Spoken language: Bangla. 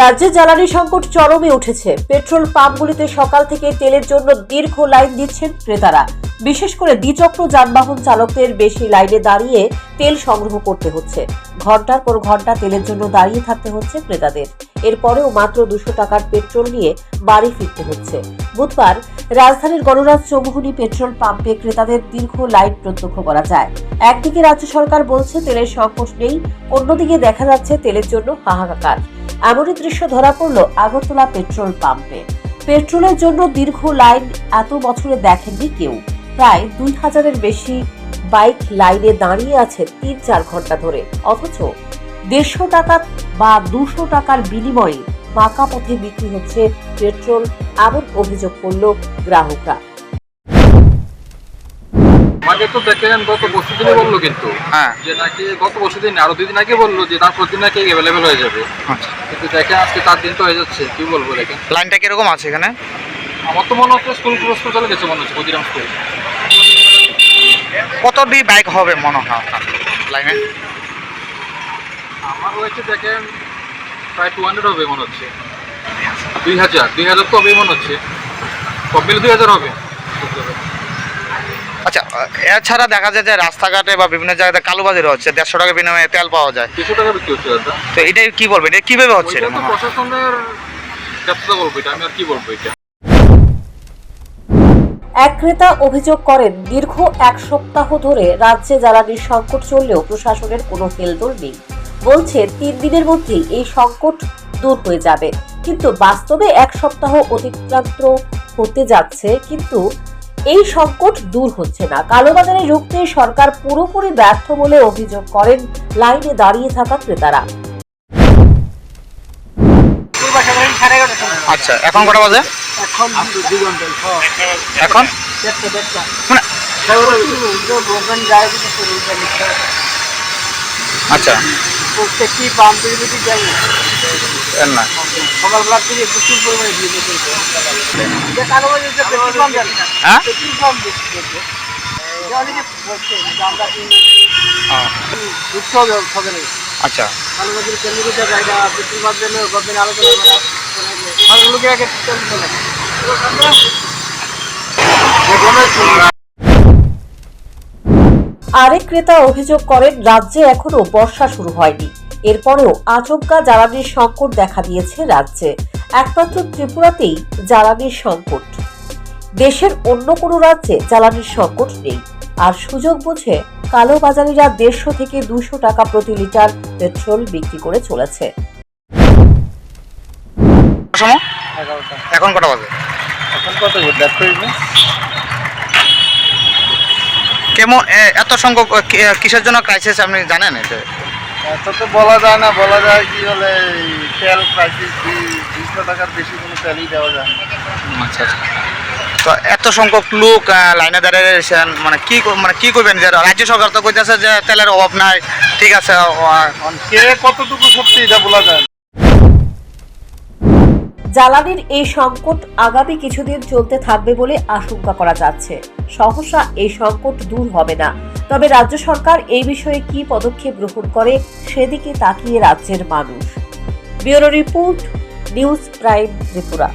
রাজ্যে জ্বালানি সংকট চরমে উঠেছে। পেট্রোল পাম্পগুলিতে সকাল থেকে তেলের জন্য দীর্ঘ লাইন দিচ্ছেন ক্রেতারা। বিশেষ করে দ্বিচক্র যানবাহন চালকদের বেশি লাইনে দাঁড়িয়ে তেল সংগ্রহ করতে হচ্ছে। ঘণ্টার পর ঘণ্টা তেলের জন্য দাঁড়িয়ে থাকতে হচ্ছে ক্রেতাদের। এরপরেও মাত্র দুশো টাকার পেট্রোল নিয়ে বাড়ি ফিরতে হচ্ছে। বুধবার রাজধানীর গণরাজ চৌমুহনী পেট্রোল পাম্পে ক্রেতাদের দীর্ঘ লাইন প্রত্যক্ষ করা যায়। একদিকে রাজ্য সরকার বলছে, তেলের সংকট নেই। অন্যদিকে দেখা যাচ্ছে, তেলের জন্য হাহাকার। এমনই দৃশ্য ধরা পড়ল আগরতলা পেট্রোল পাম্পে। পেট্রোলের জন্য দীর্ঘ লাইন এত বছরে দেখেননি কেউ। প্রায় দুই হাজারের বেশি বাইক লাইনে দাঁড়িয়ে আছে তিন চার ঘণ্টা ধরে। অথচ দেড়শো টাকা বা দুশো টাকার বিনিময়ে বাঁকা পথে বিক্রি হচ্ছে পেট্রোল, এমন অভিযোগ করল গ্রাহকরা। আমাকে তো দেখেন গত বছর দিনে বলল কিন্তু হ্যাঁ। যে নাকি গত বছর দিন আরও দুই দিন আগে বলল যে তারপর দিন নাকি অ্যাভেলেবেল হয়ে যাবে। আচ্ছা। কিন্তু দেখেন আজকে তার দিন তো হয়ে যাচ্ছে কি বলব দেখেন লাইনটা কীরকম আছে এখানে? আমার তো মনে হচ্ছে স্কুল ক্রস করে চলে গেছে মনে হচ্ছে ক্ষুদিরাম স্কুল কত ডি বাইক হবে মনে হয় লাইনে? আমার হয়েছে দেখেন প্রায় টু হান্ড্রেড হবে মনে হচ্ছে। দুই হাজার দুই হাজার তো হবে মনে হচ্ছে। সব মিলে দুই হাজার হবে। আচ্ছা এছাড়া দেখা যায় যে রাস্তাঘাটে বা বিভিন্ন জায়গাতে কালোবাজারি হচ্ছে দেড়শো টাকা বিনিময়ে তেল পাওয়া যায়। দুশো টাকা বিক্রি হচ্ছে দাদা। তো এটাই কি বলবেন? এটা কীভাবে হচ্ছে এটা? প্রশাসনের বলব এটা আমি আর কি বলব এটা? এক ক্রেতা অভিযোগ করেন দীর্ঘ এক সপ্তাহ ধরে রাজ্যে জ্বালানির সংকট চললেও প্রশাসনের কোনো হেলদোল নেই। বলছে তিন দিনের মধ্যেই এই সংকট দূর হয়ে যাবে। কিন্তু বাস্তবে এক সপ্তাহ অতিক্রান্ত হতে যাচ্ছে কিন্তু এই সংকট দূর হচ্ছে না। কালোবাজারে রুখতে সরকার পুরোপুরি ব্যর্থ বলে অভিযোগ করেন লাইনে দাঁড়িয়ে থাকা ক্রেতারা। আচ্ছা এখন কটা বাজে? এখন? মানে আচ্ছা। যদি যাই এর না। থেকে প্রচুর পরিমাণে ভিড় হ্যাঁ? আচ্ছা। আরেক ক্রেতা অভিযোগ করেন, রাজ্যে এখনও বর্ষা শুরু হয়নি। এরপরেও আচমকা জ্বালানির সংকট দেখা দিয়েছে রাজ্যে। একমাত্র ত্রিপুরাতেই জ্বালানির সংকট। দেশের অন্য কোনো রাজ্যে জ্বালানির সংকট নেই। আর সুযোগ বুঝে কালোবাজারিরা দেড়শো থেকে দুশো টাকা প্রতি লিটার পেট্রোল বিক্রি করে চলেছে। এখন কটা বাজে? এখন কত কেমন এত সংখ্যক কিসের জন্য ক্রাইসিস আপনি জানেন এটা এত তো বলা যায় না বলা যায় কি হলে তেল ক্রাইসিস দুইশো টাকার বেশি কোনো তেলই দেওয়া যায় না আচ্ছা আচ্ছা তো এত সংখ্যক লোক লাইনে দাঁড়িয়ে মানে কি মানে কি করবেন যে রাজ্য সরকার তো কইতেছে যে তেলের অভাব নাই ঠিক আছে কে কতটুকু সত্যি এটা বলা যায় না। জ্বালানির এই সংকট আগামী কিছুদিন চলতে থাকবে বলে আশঙ্কা করা যাচ্ছে। সহসা এই সংকট দূর হবে না। তবে রাজ্য সরকার এই বিষয়ে কি পদক্ষেপ গ্রহণ করে সেদিকে তাকিয়ে রাজ্যের মানুষ। Bureau report, news prime Tripura.